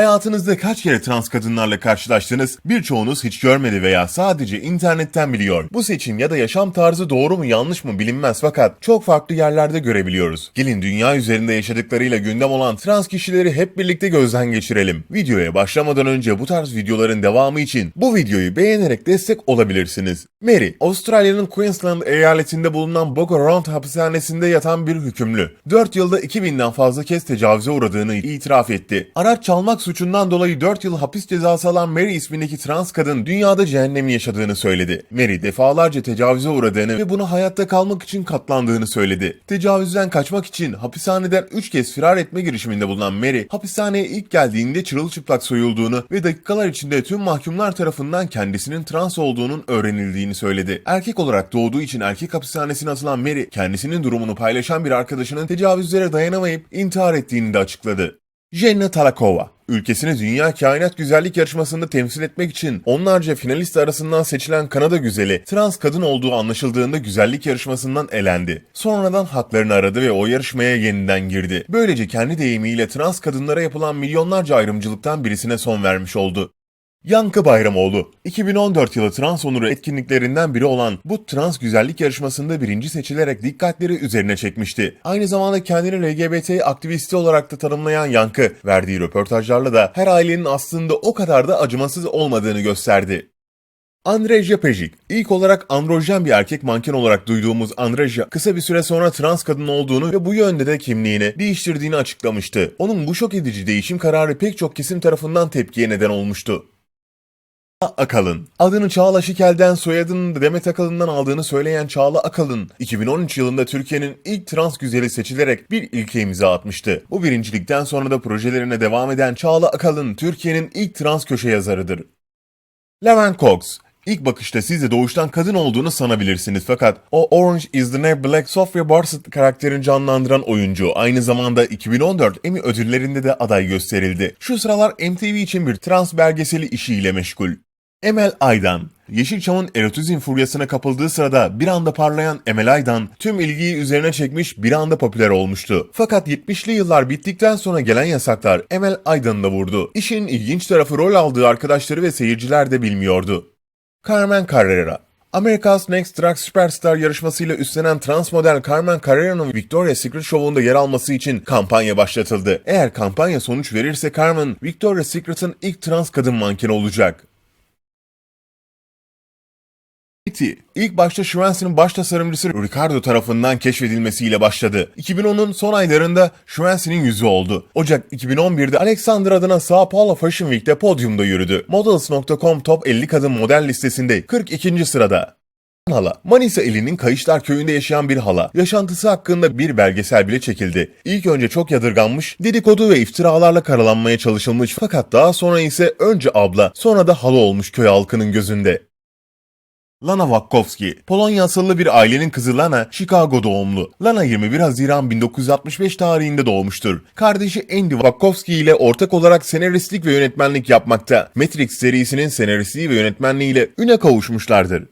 Hayatınızda kaç kere trans kadınlarla karşılaştınız? Birçoğunuz hiç görmedi veya sadece internetten biliyor. Bu seçim ya da yaşam tarzı doğru mu yanlış mı bilinmez fakat çok farklı yerlerde görebiliyoruz. Gelin dünya üzerinde yaşadıklarıyla gündem olan trans kişileri hep birlikte gözden geçirelim. Videoya başlamadan önce bu tarz videoların devamı için bu videoyu beğenerek destek olabilirsiniz. Mary, Avustralya'nın Queensland eyaletinde bulunan Boga Round hapishanesinde yatan bir hükümlü. 4 yılda 2000'den fazla kez tecavüze uğradığını itiraf etti. Araç çalmak suçundan dolayı 4 yıl hapis cezası alan Mary ismindeki trans kadın dünyada cehennemi yaşadığını söyledi. Mary defalarca tecavüze uğradığını ve buna hayatta kalmak için katlandığını söyledi. Tecavüzden kaçmak için hapishaneden 3 kez firar etme girişiminde bulunan Mary, hapishaneye ilk geldiğinde çırılçıplak soyulduğunu ve dakikalar içinde tüm mahkumlar tarafından kendisinin trans olduğunun öğrenildiğini söyledi. Erkek olarak doğduğu için erkek hapishanesine atılan Mary, kendisinin durumunu paylaşan bir arkadaşının tecavüzlere dayanamayıp intihar ettiğini de açıkladı. Jenna Talakova Ülkesini Dünya Kainat Güzellik Yarışması'nda temsil etmek için onlarca finalist arasından seçilen Kanada güzeli trans kadın olduğu anlaşıldığında güzellik yarışmasından elendi. Sonradan haklarını aradı ve o yarışmaya yeniden girdi. Böylece kendi deyimiyle trans kadınlara yapılan milyonlarca ayrımcılıktan birisine son vermiş oldu. Yankı Bayramoğlu, 2014 yılı trans onuru etkinliklerinden biri olan bu trans güzellik yarışmasında birinci seçilerek dikkatleri üzerine çekmişti. Aynı zamanda kendini LGBT aktivisti olarak da tanımlayan Yankı, verdiği röportajlarla da her ailenin aslında o kadar da acımasız olmadığını gösterdi. Andreja Pejic. İlk olarak androjen bir erkek manken olarak duyduğumuz Andreja kısa bir süre sonra trans kadın olduğunu ve bu yönde de kimliğini değiştirdiğini açıklamıştı. Onun bu şok edici değişim kararı pek çok kesim tarafından tepkiye neden olmuştu. Akalın. Adını Çağla Şikel'den soyadını Demet Akalın'dan aldığını söyleyen Çağla Akalın, 2013 yılında Türkiye'nin ilk trans güzeli seçilerek bir ilke imza atmıştı. Bu birincilikten sonra da projelerine devam eden Çağla Akalın, Türkiye'nin ilk trans köşe yazarıdır. Levent Cox İlk bakışta siz de doğuştan kadın olduğunu sanabilirsiniz fakat o Orange is the New Black Sophia Barset karakterini canlandıran oyuncu aynı zamanda 2014 Emmy ödüllerinde de aday gösterildi. Şu sıralar MTV için bir trans belgeseli işiyle meşgul. Emel Aydan Yeşilçam'ın erotizm furyasına kapıldığı sırada bir anda parlayan Emel Aydan tüm ilgiyi üzerine çekmiş bir anda popüler olmuştu. Fakat 70'li yıllar bittikten sonra gelen yasaklar Emel Aydan'ı da vurdu. İşin ilginç tarafı rol aldığı arkadaşları ve seyirciler de bilmiyordu. Carmen Carrera America's Next Drag Superstar yarışmasıyla üstlenen trans model Carmen Carrera'nın Victoria's Secret Show'unda yer alması için kampanya başlatıldı. Eğer kampanya sonuç verirse Carmen, Victoria's Secret'ın ilk trans kadın mankeni olacak. Iti, ilk başta Schwanz'ın baş tasarımcısı Ricardo tarafından keşfedilmesiyle başladı. 2010'un son aylarında Schwanz'ın yüzü oldu. Ocak 2011'de Alexander adına Sao Paulo Fashion Week'te podyumda yürüdü. Models.com Top 50 kadın model listesinde 42. sırada. Hala. Manisa ilinin Kayışlar köyünde yaşayan bir hala. Yaşantısı hakkında bir belgesel bile çekildi. İlk önce çok yadırganmış, dedikodu ve iftiralarla karalanmaya çalışılmış fakat daha sonra ise önce abla, sonra da hala olmuş köy halkının gözünde. Lana Wackowski, Polonya asıllı bir ailenin kızı Lana, Chicago doğumlu. Lana 21 Haziran 1965 tarihinde doğmuştur. Kardeşi Andy Wackowski ile ortak olarak senaristlik ve yönetmenlik yapmakta. Matrix serisinin senaristliği ve yönetmenliğiyle üne kavuşmuşlardır.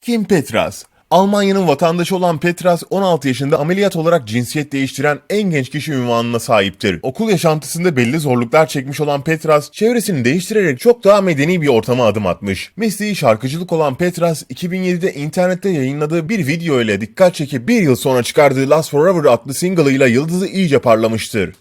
Kim Petras Almanya'nın vatandaşı olan Petras 16 yaşında ameliyat olarak cinsiyet değiştiren en genç kişi ünvanına sahiptir. Okul yaşantısında belli zorluklar çekmiş olan Petras, çevresini değiştirerek çok daha medeni bir ortama adım atmış. Mesleği şarkıcılık olan Petras, 2007'de internette yayınladığı bir video ile dikkat çekip bir yıl sonra çıkardığı Last Forever adlı single ile yıldızı iyice parlamıştır.